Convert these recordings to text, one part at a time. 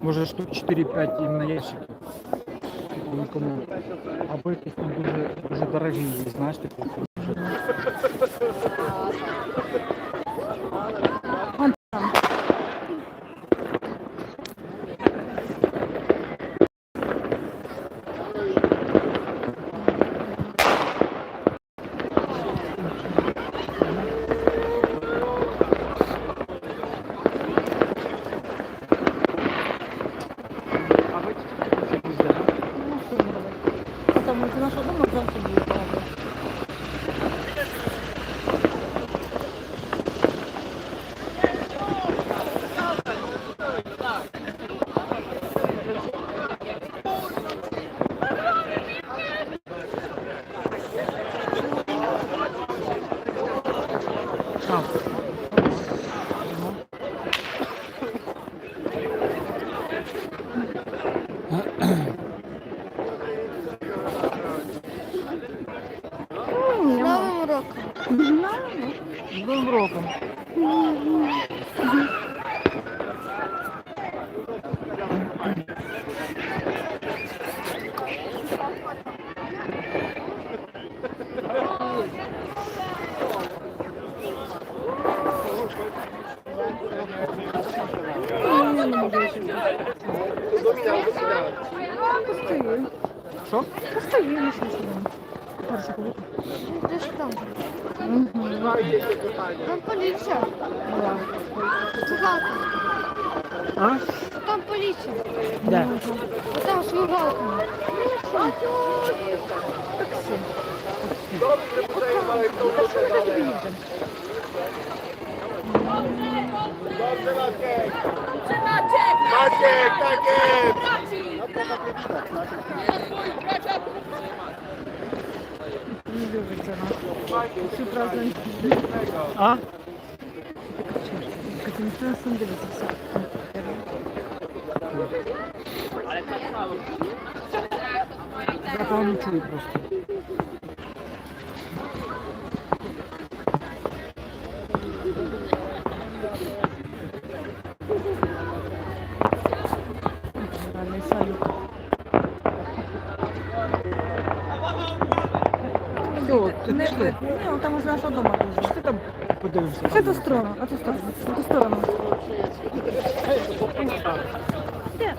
Може штук 4-5 іменно ящиків. Нікому. Або якісь там дуже, дуже дорогі знаєш, типу. Дуже... Вон там. А ви якісь де? Ну, що ми робимо? А там це наша дома завжди буде правда. А. З Новим роком. З Новим роком. Постою. Що? Постою, не сидимо. Перше коли. Де ж там? Там поліція. Слугалка. А? Там поліція. Де? Там слугалка. Не любить це нас. Всю празднують. А? Як ніхто на сам дивиться все. Я того не чую просто. Генеральний салют. Ти Не, ну, там уже нашого дома дуже. Ти там подивимося. Це ту сторону, а ту сторону, а ту сторону. Де?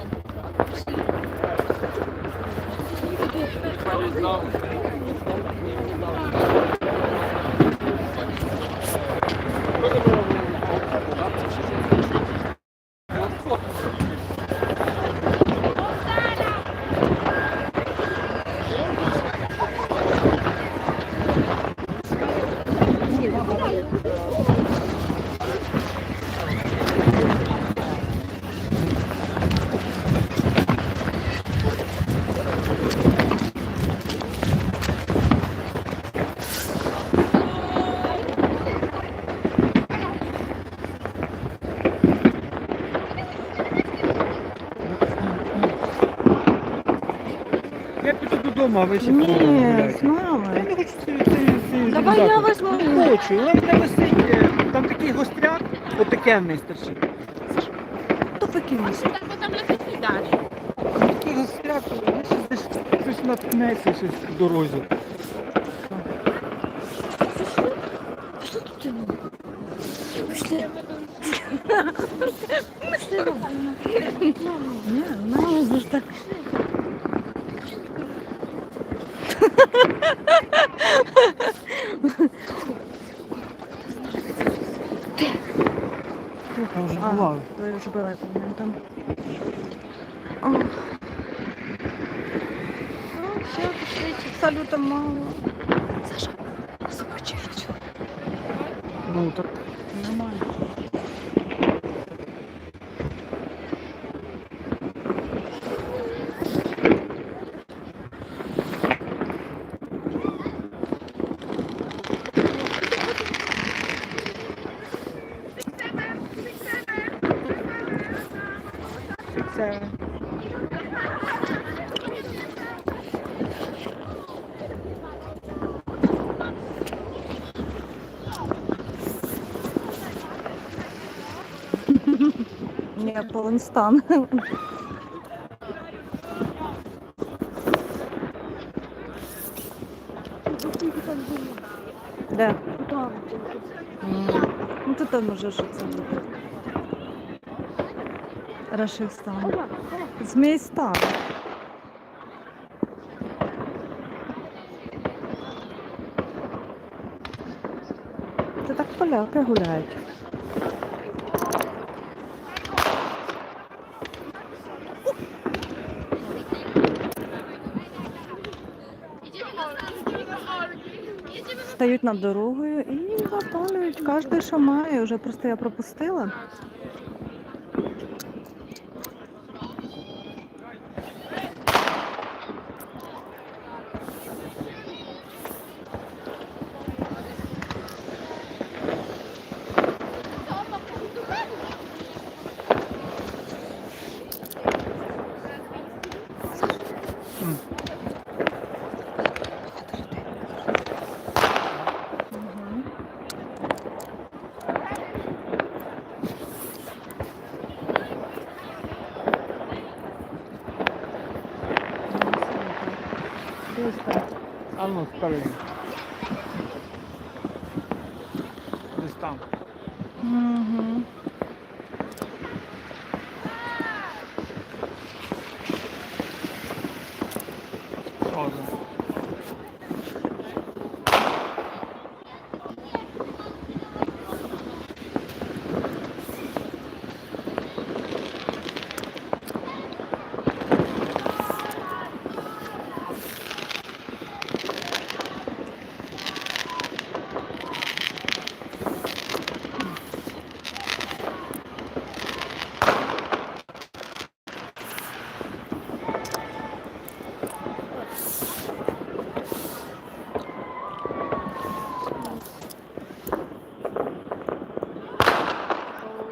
Я додому, а ви ще Ні, з мамою. Я не хочу ці- ці- ці Давай я возьму. Не хочу. Вона мене висить, е, там такий гостряк, отаке в неї старший. То покинься. Такий гостряк, ну, щось десь щось наткнеться щось в дорозі. Що тут ти? Пішли. Пішли. Ні, мама ж так. Ви вже були там. О. Ну, все, пішли. Салюта мало. Саша, собачить. Ну так Нормально. Полонстан. Де? Ну то там уже що це буде. Рашистан. Зміїстан. Це так поляки гуляють. Стають над дорогою і запалюють кожен, що має. Вже просто я пропустила. А ну, спереді. Десь там. Мгм. Сразу.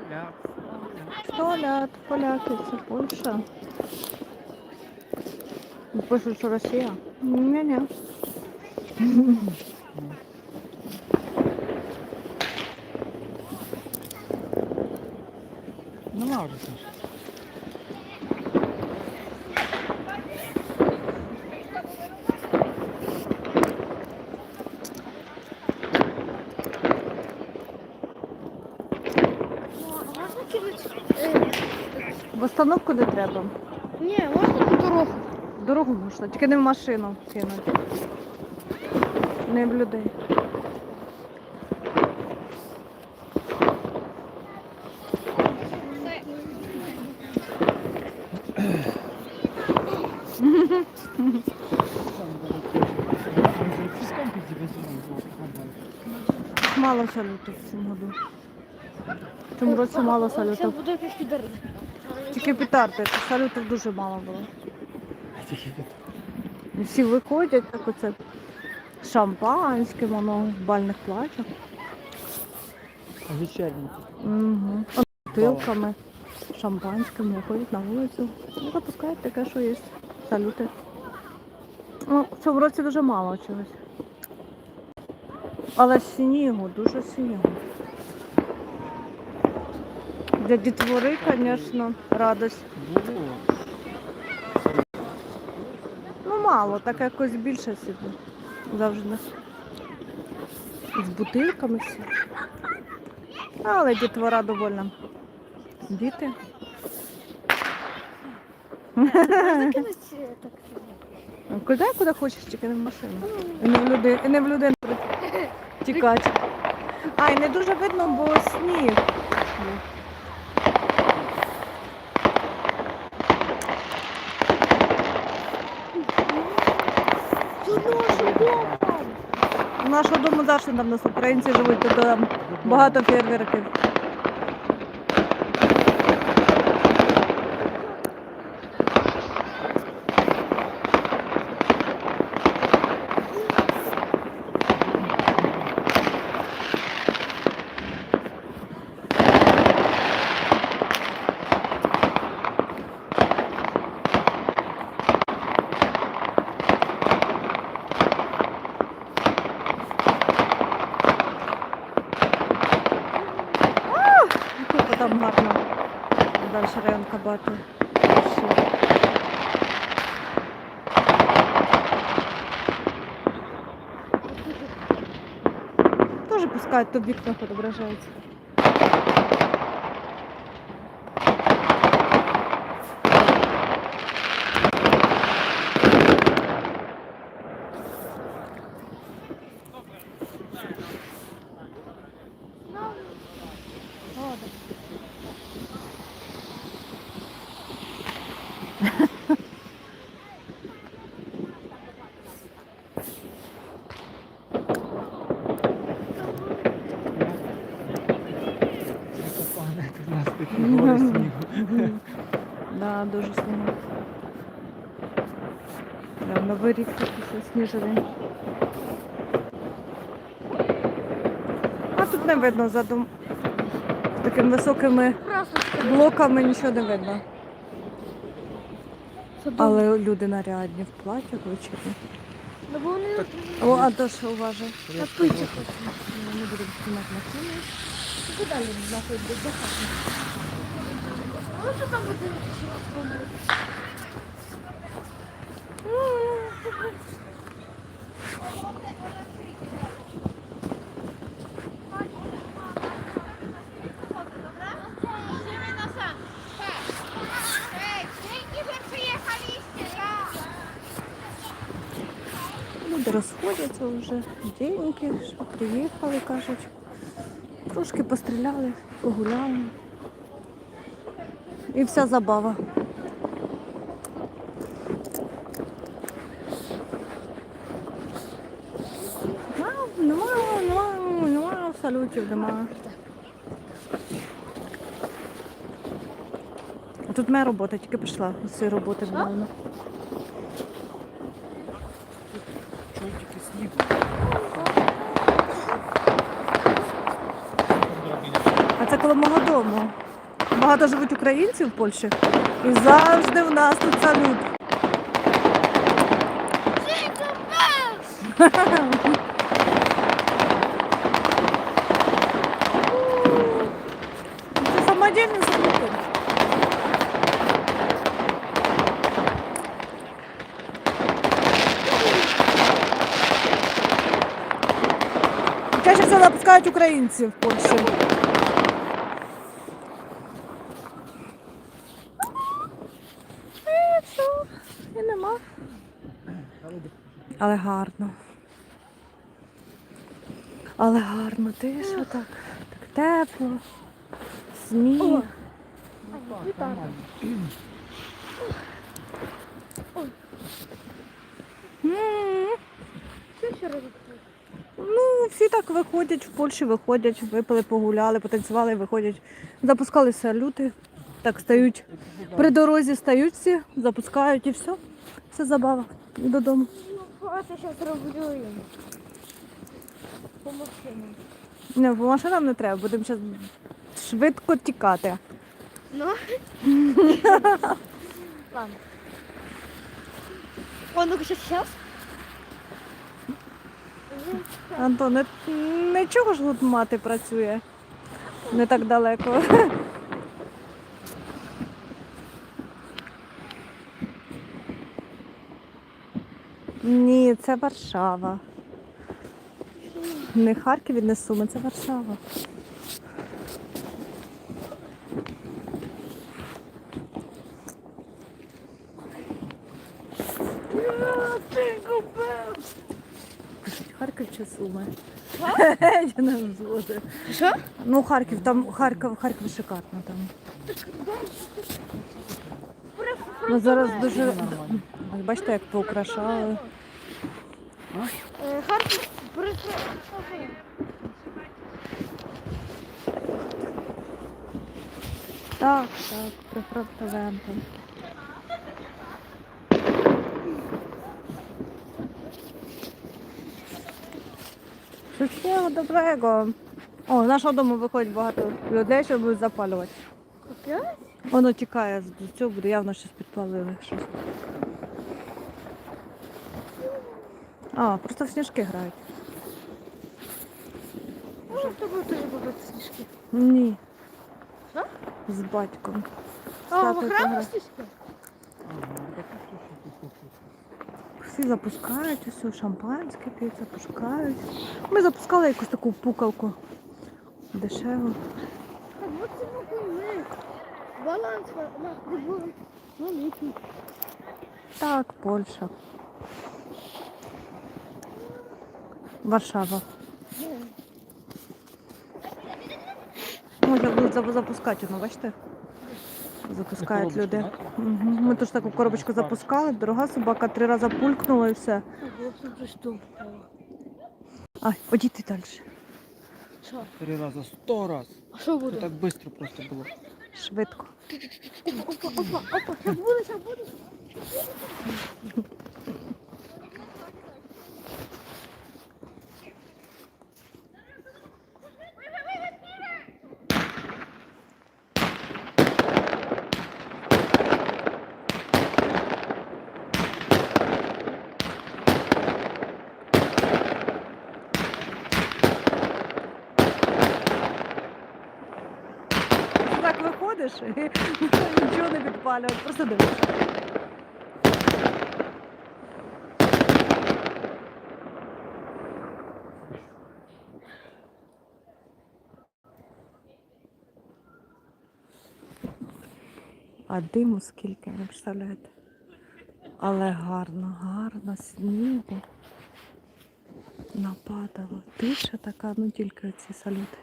Я... Сто лят, поляки, це Польща. Пишуть, що Росія. Ні-ні. Нема вже Саш. Ну, а можна кинути? Е, В остановку не треба. ні, можна на дорогу. Дорогу можна, тільки не в машину кинути. Не в людей. Мало салютів в цьому году. В цьому році мало Це салютів. буде якийсь підар. Тільки петарди, салютів дуже мало було. І всі виходять, так оце з шампанським, воно в бальних платьях. Вечерній. Угу. Бутилками, шампанським, виходять на вулицю. Ну, запускають таке, що є. Салюти. Ну, в цьому році дуже мало чогось. Але снігу, дуже снігу. Для дітвори, звісно, радость. Ну, мало, так якось більше собі. Завжди. З бутилками всі. Але дітвора довольна. Діти. Куди, куди хочеш, тільки не в машину. І не в людей, не в людей тікати. А, і не дуже видно, бо сніг. був. Тут наш дом. У нашого дому завжди там нас українці живуть, то там багато фейерверків. Кабати. Тоже пускають, то в вікнах відображається. Закопане тут у нас такі гори снігу. Да, дуже сильно. Прям новий рік такий сніжений. А тут не видно за дом. Такими високими блоками нічого не видно. Але люди нарядні в платях вечірні. Ну, бо вони О, а то що уважай. напити хочуть. Не будемо знімати машину. Куди далі нахуй до захати? Ну, що там буде? Люди розходяться вже. Деньги, що приїхали, кажуть. Трошки постріляли, погуляли. І вся забава. Нема, нема, нема, салютів нема. Тут моя робота тільки прийшла з цієї роботи. Чортики. А це коло мого дому. Багато живуть українці в Польщі. І завжди в нас тут салют. Це самодільний салют. Чаще всього запускають українці в Польщі. І все, і нема. Але гарно. Але гарно, тиша так. Так тепло. Сніг. Ну, всі так виходять, в Польщі виходять, випили, погуляли, потанцювали, виходять. Запускали салюти. Так стають. При дорозі стають всі, запускають і все. Все забава. І додому. Ну, просто зараз роблю їм. По машинам. Не, по машинам не треба, будемо зараз швидко тікати. Ну? Ладно. О, ну-ка, сейчас, сейчас. Антон, не, нічого ж тут мати працює. Не так далеко. Ні, це Варшава. Не Харків і не Суми, це Варшава. Харків чи Суми? Я не згоден. Що? Ну, Харків, там Харків, Харків шикарно там. Ну, зараз дуже. Бачите, як поукрашали. Харків, просто... Так, так, прифронтовим там. Wszystkiego dobrego. О, з нашого дому виходить багато людей, що будуть запалювати. Воно тікає з цього, буде явно щось підпалили. Щось. А, просто в сніжки грають. Може, в тебе теж будуть сніжки. Ні. Що? З батьком. А, в Статуя хочеш. Всі запускають, усе шампанське п'ють, запускають. Ми запускали якусь таку пукалку. Дешеву. Так, вот це ми. Баланс на прибором. Великий. Так, Польща. Варшава. Можна будуть запускати, ну бачите? Запускають люди. Ми теж таку коробочку запускали, дорога собака три рази пулькнула і все. Ай, одійти далі. Що? Три рази, сто раз. А що Це буде? так швидко просто було. Швидко. Опа, опа, опа, опа. Буде, буде? Ти так нічого не підпалюєш, просто дивишся. А диму скільки, не представляєте? Але гарно, гарно, снігу. Нападало. Тиша така, ну тільки ці салюти.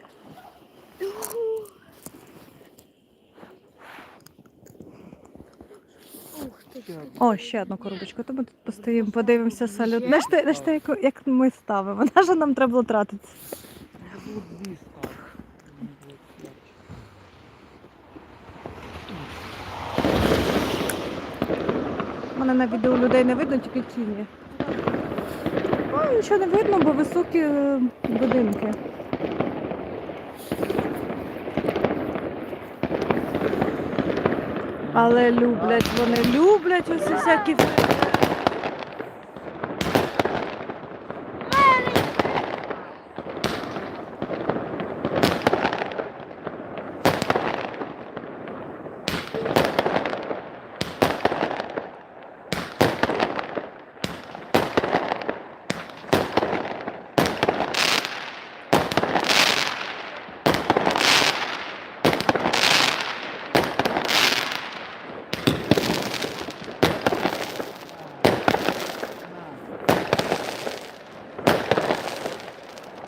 Ух ти. О, ще одну коробочку. То ми тут постоїмо, подивимося салют. Знаєш, ти- знаєш, ти, як, як ми ставимо? Наша нам треба було тратити. Мене на відео людей не видно, тільки тіні. Ну, нічого не видно, бо високі е, будинки. Але люблять вони, люблять ось всякі.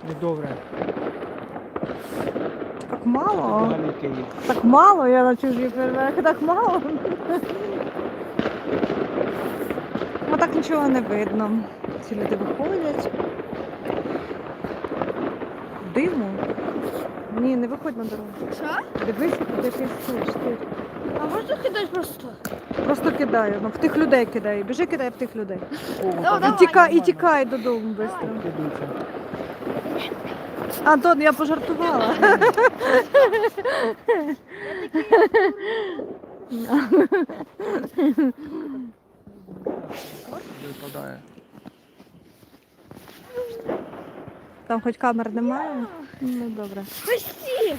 Недобре. Так мало. Взагалі. Так мало, я на чужій фейерверки, так мало. Ну так нічого не видно. Ці люди виходять. Диму. Ні, не виходь на дорогу. Що? Дивись, куди ти йдеш. Ти. А можна кидати просто? Просто кидаю. Ну, в тих людей кидаю. Біжи, кидай в тих людей. О, І давай. тікай, і тікай додому швидко. Антон, я пожартувала. Випадає. Там хоч камер немає. Ну добре. Пусти!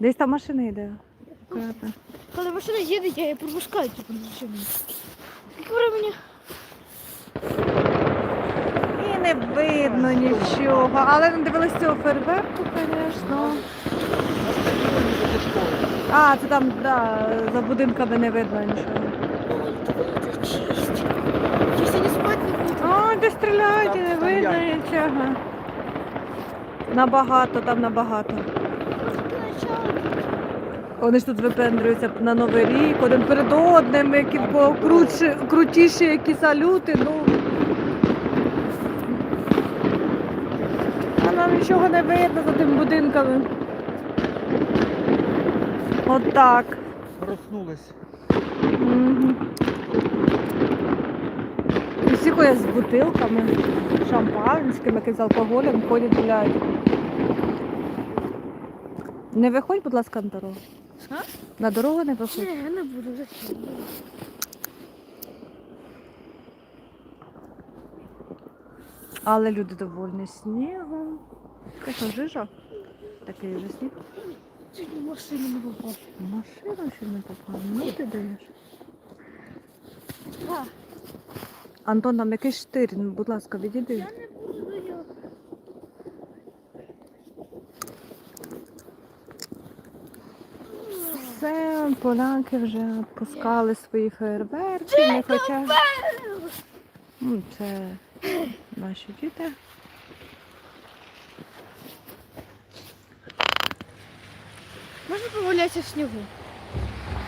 Десь там машина йде. Коли машина їде, я її пропускаю, типу, машину. Мені. Не видно нічого. Але не дивились цього фейерверку, звісно. А, це там, да, за будинками не видно нічого. Ой, де стріляють, не видно нічого. Набагато, там набагато. Вони ж тут випендрюються на Новий рік, один перед одним, які крутіші які салюти, ну. А нам нічого не видно за тими будинками. Отак. Проснулись. Мгм. І всі ходять з бутилками, шампанським, яким з алкоголем, ходять гуляють. Не виходь, будь ласка, на дорогу. Що? На дорогу не виходь. Ні, я не буду, зачем? Але люди довольні снігом. Звісно, жижа. Такий вже сніг. Чуть в машину не попав. Машина ще не попала. Ну ти даєш. А, Антон, там якийсь штир, ну, будь ласка, відійди. я не буду його. Все, поляки вже пускали свої фейерверки, не хоча. Ну, Це наші діти. Можна погулятися в снігу?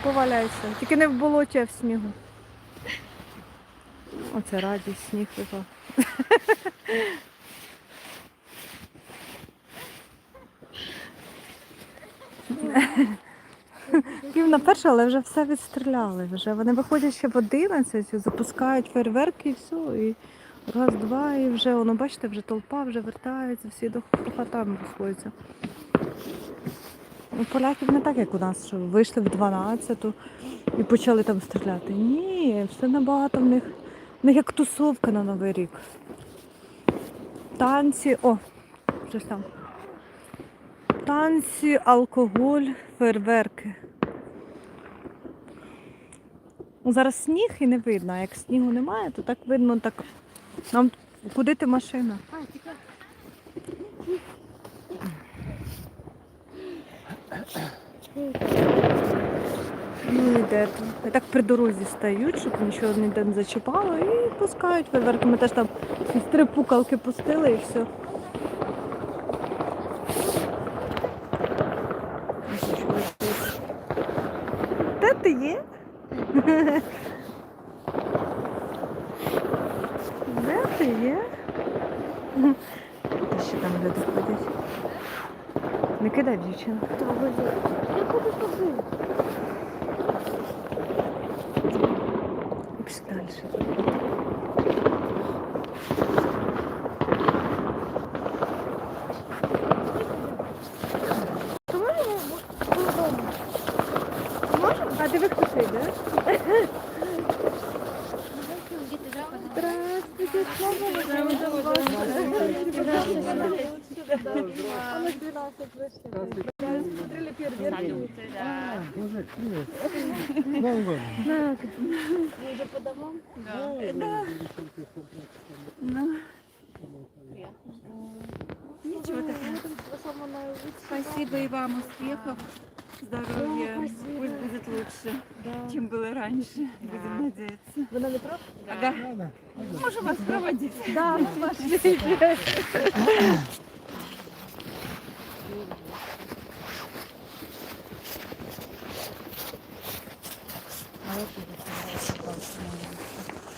Поваляйся. Тільки не в болоті, а в снігу. Оце радість, сніг випав. Пів на перше, але вже все відстріляли. Вже вони виходять ще в 11, запускають фейерверки і все. І раз, два, і вже воно, бачите, вже толпа вже вертається, всі до по хатам розходяться. У поляків не так, як у нас, що вийшли в 12-ту і почали там стріляти. Ні, все набагато в них. В них як тусовка на Новий рік. Танці, о, щось там. Танці, алкоголь, фейерверки. Ну, Зараз сніг і не видно, а як снігу немає, то так видно так. Нам куди ти машина? А, тікай. Ну йде. І так при дорозі стають, щоб нічого ніде не зачіпало, і пускають фейерверки. Ми теж там три пукалки пустили і все. Де ти є? Де ти є? Ще там люди ходять. Не кидай тобою. Пішли далі. А ти? Діти заходять. Здравствуйте, слава Дуже Боже, Новый год. Уже по домам? Да. Ничего. Спасибо и вам успехов, здоровья. Пусть будет лучше, чем было раньше. Будем надеяться. Вы на метро? Да. Можем вас проводить. Да, пошли. あれ